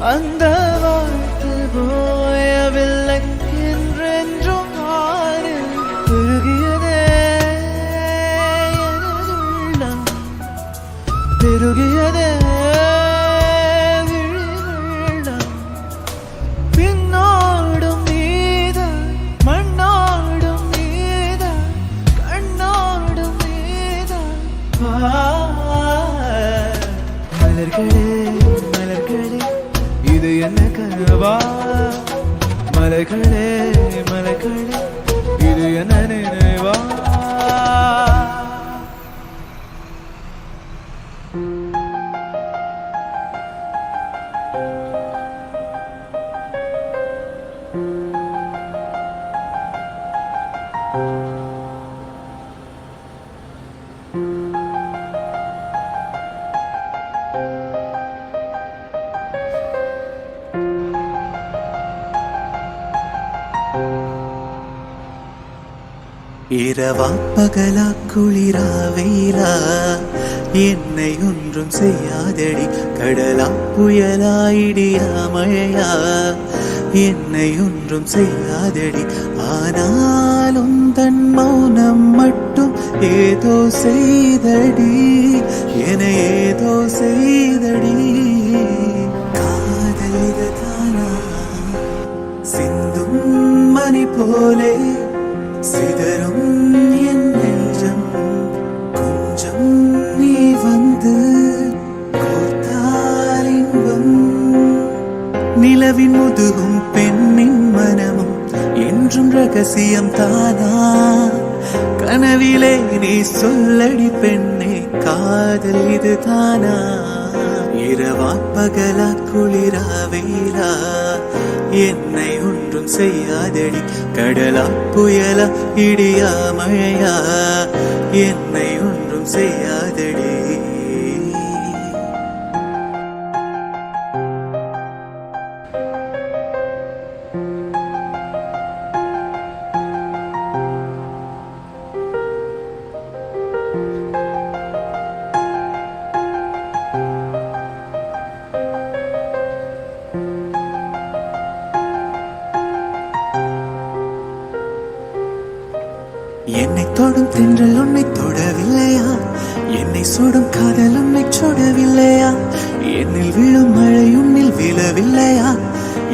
안다고 할 때보다 மலர்களே மலர்களே இரவா பகலா குளிரா வெயிலா என்னை ஒன்றும் செய்யாதடி கடலா புயலா இடியா மழையா என்னை ஒன்றும் செய்யாதடி ஆனாலும் தன் மௌனம் மட்டும் ஏதோ செய்தடி. என ஏதோ செய்தடி. காதலிதானா சிந்தும் மணி போலே சிதறும் நிலவின் முதுகும் பெண்ணின் மனமும் என்றும் ரகசியம் தானா? கனவிலே நீ சொல்லடி பெண்ணே காதல் இது தானா இரவா பகலா குளிரா வெயிலா என்னை ஒன்றும் செய்யாதடி கடலா புயலா இடியா மழையா? என்னை ஒன்றும் செய்யா சுடும் தென்றல் உன்னை தொடவில்லையா? என்னை சுடும் காதல் உன்னை சுடவில்லையா? என்னில் விழும் மழை உன்னில் விழவில்லையா?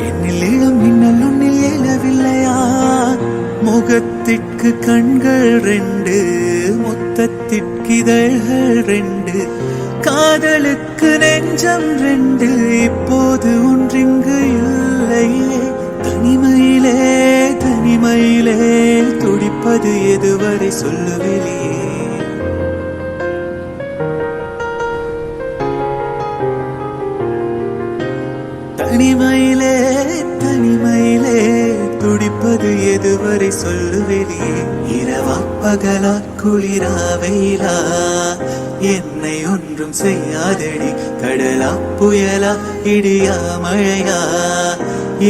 என்னில் எழும் மின்னல் உன்னில் எழவில்லையா? முகத்திற்கு கண்கள் ரெண்டு முத்தத்திற்கு இதழ்கள் ரெண்டு காதலுக்கு நெஞ்சம் ரெண்டு இப்போது சொல்லு வெளியே. தனிமையிலே தனிமையிலே துடிப்பது எதுவரை சொல்லு வெளியே. இரவா பகலா குளிரா வெயிலா என்னை ஒன்றும் செய்யாதடி. கடலா புயலா இடியா மழையா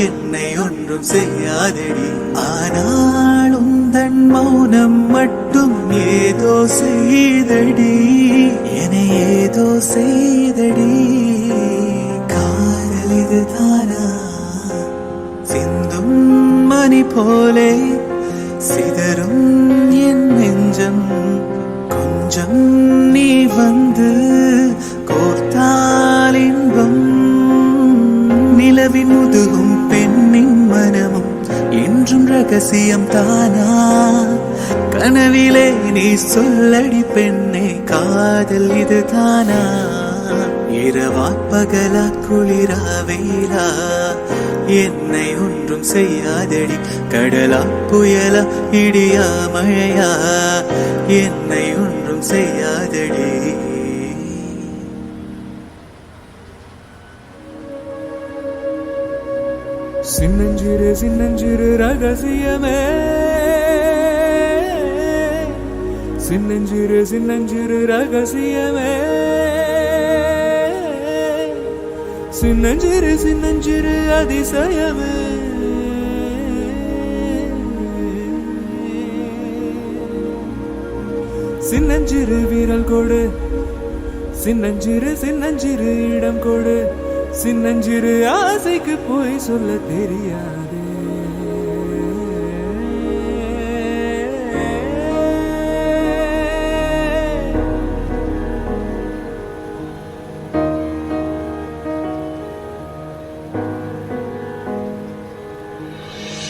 என்னை ஒன்றும் செய்யாதடி. ஆனாலும் தன் மௌனம் மட்டும் ஏதோ செய்தடி என ஏதோ செய்தடி. காதல் இதுதானா? சிந்தும் மணி போலே சிதறும் என் நெஞ்சம். கொஞ்சம் நீ வந்து கோர்த்தால் இன்பம் நிலவின் முதுகு என்றும் ரகசியம் தானா? கனவிலே நீ சொல்லடி பெண்ணே காதல் இது தானா இரவா பகலா குளிரா வெயிலா என்னை ஒன்றும் செய்யாதடி கடலா புயலா இடியா மழையா? என்னை ஒன்றும் செய்யாதடி. சின்னஞ்சிறு சின்னஞ்சிறு ரகசியமே. சின்னஞ்சிறு சின்னஞ்சிறு ரகசியமே. சின்னஞ்சிறு சின்னஞ்சிறு அதிசயமே. சின்னஞ்சிறு வீரல் கொடு. சின்னஞ்சிறு சின்னஞ்சிறு இடம் கொடு. சின்னஞ்சிறு ஆசைக்கு போய் சொல்ல தெரியாது.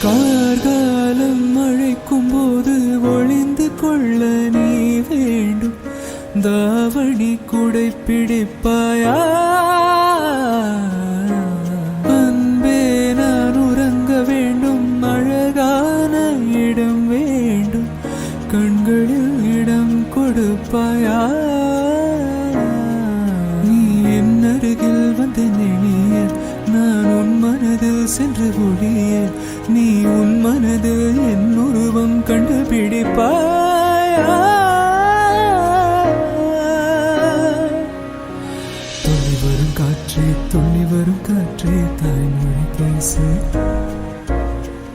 கார்காலம் மழைக்கும் போது ஒளிந்து கொள்ள நீ வேண்டும். தாவணி குடை பிடிப்பாயா பேசு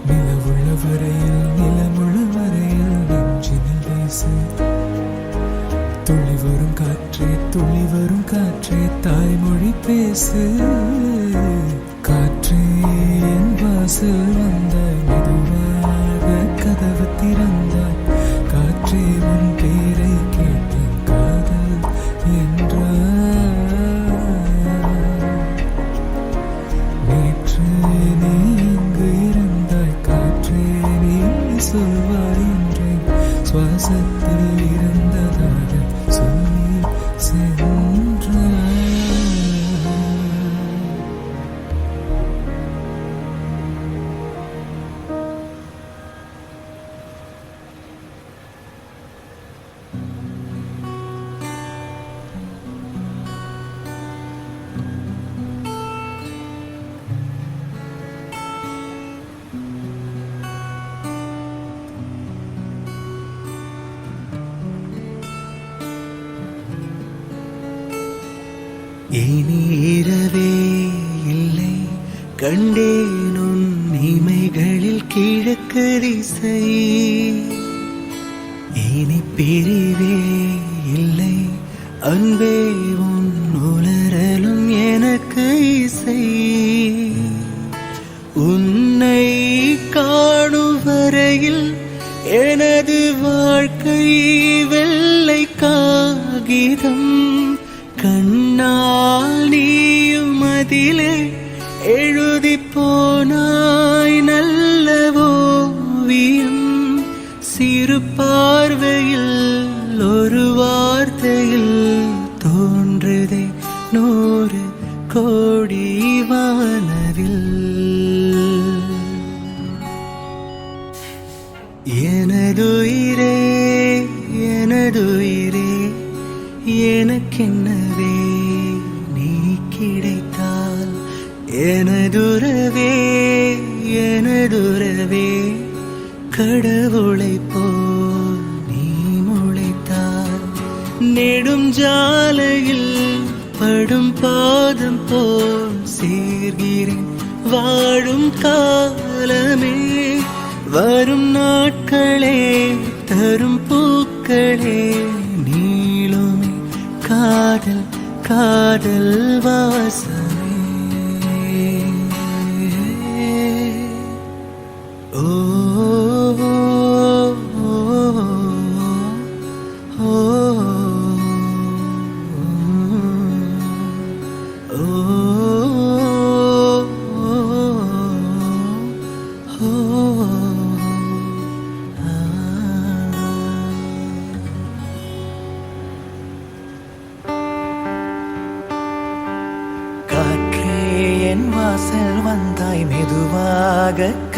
நிலவுள்ள வரையில் நிலமுள்ள வரையில் நெஞ்சினில் பேசு. துளி வரும் காற்றே துளி வரும் காற்றே தாய்மொழி பேசு. காற்றே என் வாசல் வந்தாய் பாசத்தில் இருந்ததாக இரவே இல்லை. கண்டேனும் இமைகளில் கிழக்கு திசை. இனி பிரிவே இல்லை. அன்பே உன் சிறு பார்வையில் ஒரு வார்த்தையில் தோன்றுதே நூறு கோடி வானவில். எனதுயிரே எனதுயிரே எனக்கென்னவே நீ கிடைத்தால். எனதுரவே எனதுரவே கட நெடும் படும் பாதம் போல் சேர்கிறேன். வாழும் காலமே வரும் நாட்களே தரும் பூக்களே நீளமே. காதல் காதல் வாசம்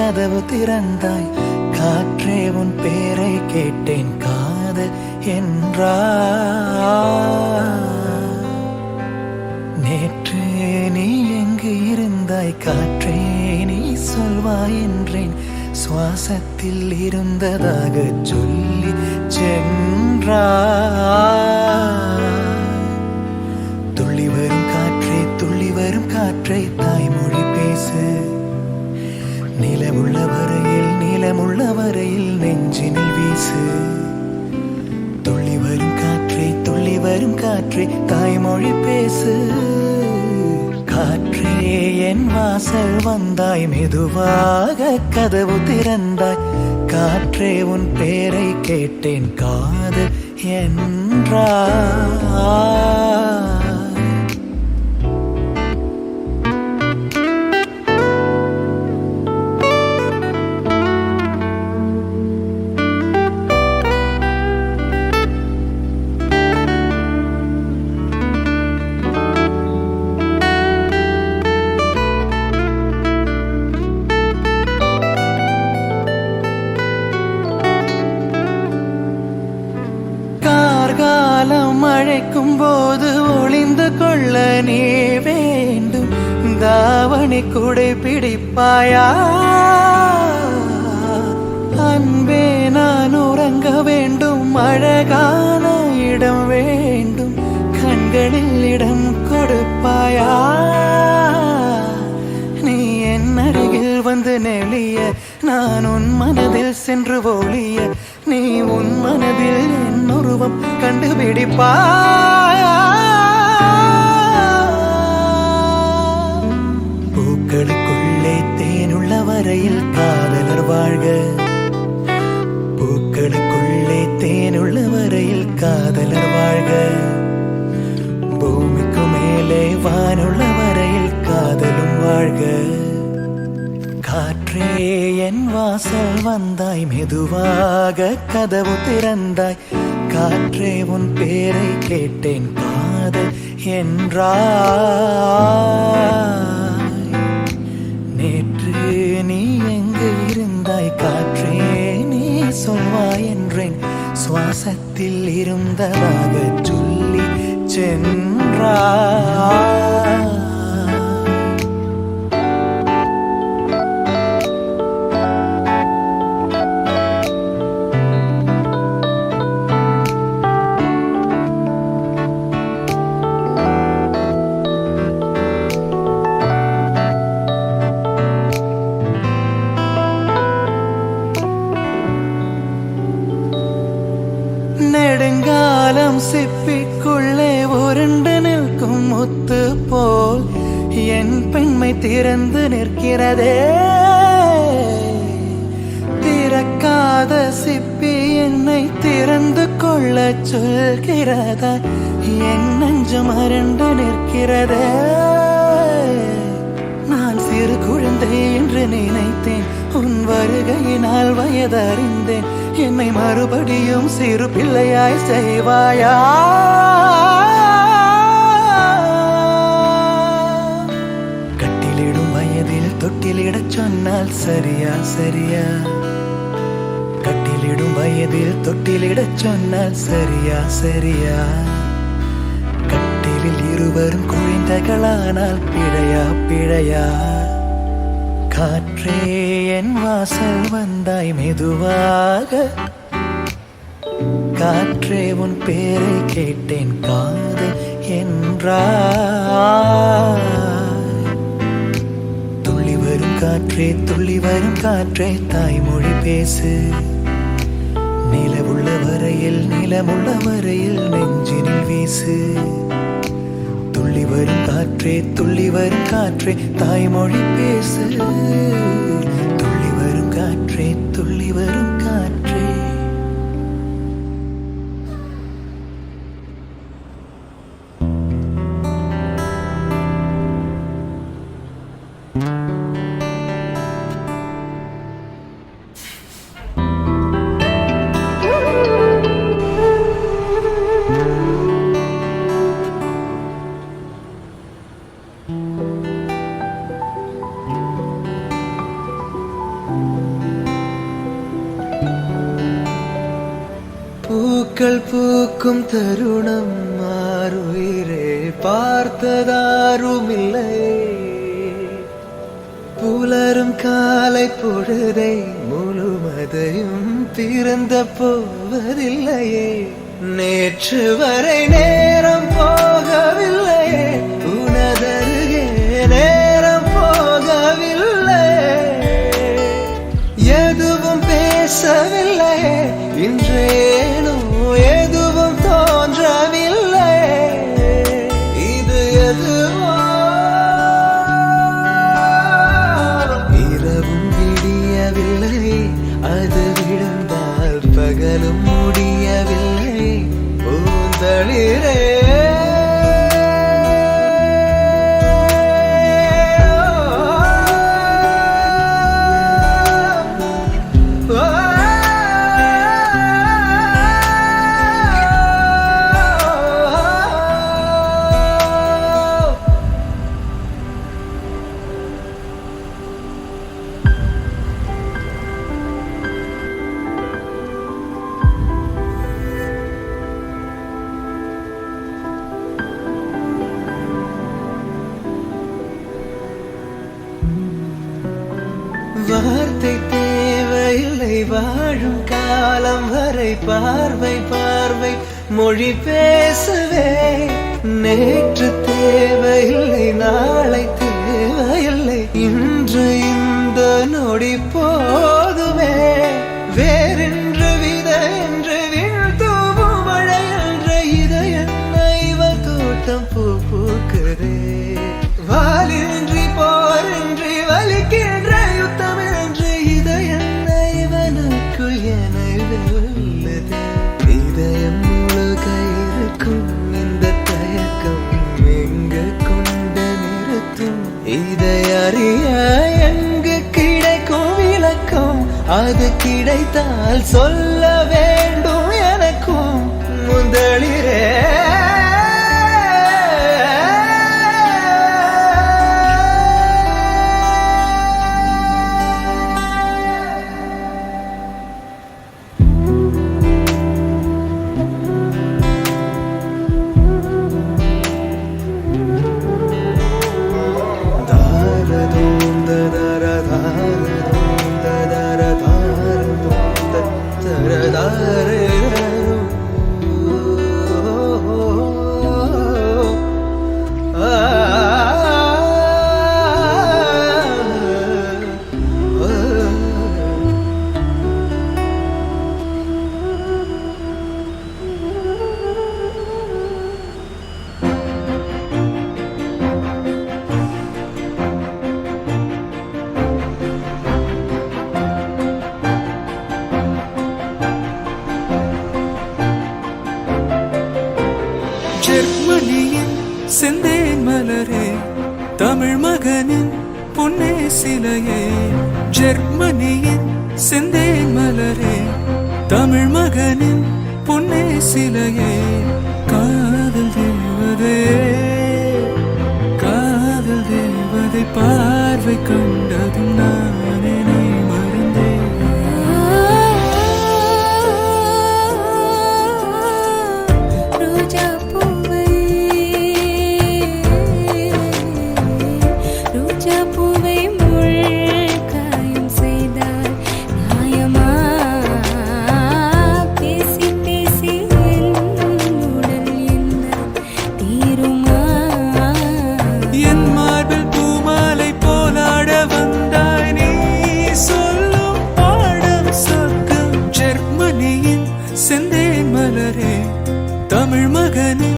கதவு திறந்தாய். காற்றே உன் பேரை கேட்டேன் காதல் என்றா. நேற்று நீ எங்கு இருந்தாய் காற்றே நீ சொல்வாய் என்றேன். சுவாசத்தில் இருந்ததாக சொல்லி சென்றா. துள்ளி வரும் காற்றே துள்ளி வரும் காற்றே வரையில் வரையில் நெஞ்சினில் வீசு துள்ளி வரும் காற்றே துள்ளி வரும் காற்றே தாய்மொழி பேசு காற்றே என் வாசல் வந்தாய் மெதுவாக கதவு திறந்தாய் காற்றே உன் பேரை கேட்டேன் காது என்றா குடை பிடிப்பாயா? அன்பே நான் உறங்க வேண்டும். அழகான இடம் வேண்டும். கண்களில் இடம் கொடுப்பாயா? நீ என் அருகில் வந்து நெளிய நான் உன் மனதில் சென்று ஒளிய. நீ உன் மனதில் என் உருவம் கண்டுபிடிப்பாயா? கரையில் காதலர் வாழ்க. பூக்களுக்குள்ளே தேனுள்ள வரையில் காதலர் வாழ்க. பூமிக்கு மேலே வானுள்ள வரையில் காதலும் வாழ்க. காற்றே என் வாசல் வந்தாய் மெதுவாக கதவு திறந்தாய். காற்றே உன் பேரை கேட்டேன் காதல் என்றா. இருந்தாய் காற்றே நீ சொல்வாய் என்றேன். சுவாசத்தில் இருந்ததாக சொல்லி சென்றா சொல்கிறதா? என் நெஞ்சம் அரண்டு நிற்கிறதே. நான் சிறு குழந்தை என்று நினைத்தேன். உன் வருகையினால் வயதறிந்தேன். என்னை மறுபடியும் சிறு பிள்ளையாய் செய்வாயா? கட்டிலிடும் வயதில் தொட்டிலிடச் சொன்னால் சரியா சரியா? கட்டிலிடும் வயதில் தொட்டிலிடச் சொன்னால் சரியா சரியா? கட்டிலில் இருவரும் குழந்தைகளானால் பிழையா பிழையா? காற்றே என் வாசல் வந்தாய் மெதுவாக. காற்றே உன் பேரை கேட்டேன் காது என்றாய். துள்ளி வரும் காற்றே துள்ளி வரும் காற்றே தாய்மொழி பேசு. நிலவுள்ள வரையில் நிலமுள்ள வரையில் நெஞ்சினில் வீசு. துள்ளி வரும் காற்றே துள்ளி வரும் காற்றே தாய்மொழி பேசு. துள்ளி வரும் காற்றே துள்ளி வரும் காற்றே. தருணம் மாறுயிரே பார்த்ததாருமில்லை. புலரும் காலை பொழுதை முழுமதையும் திறந்த போவதில்லையே. நேற்று வரை நேரம் போகவில்லையே. உனதருகே நேரம் போகவில்லை. எதுவும் பேசவில்லை இன்றேனும் முடியவில்லை. அது விழுந்தால் பகலும் முடியவில்லை. பூந்தளிரே வாழும் காலம் வரை பார்வை பார்வை மொழி பேசுவே நேற்று தேவையில்லை நாளை தேவையில்லை. இன்று இந்த நொடி போ அது கிடைத்தால் சொல்லவே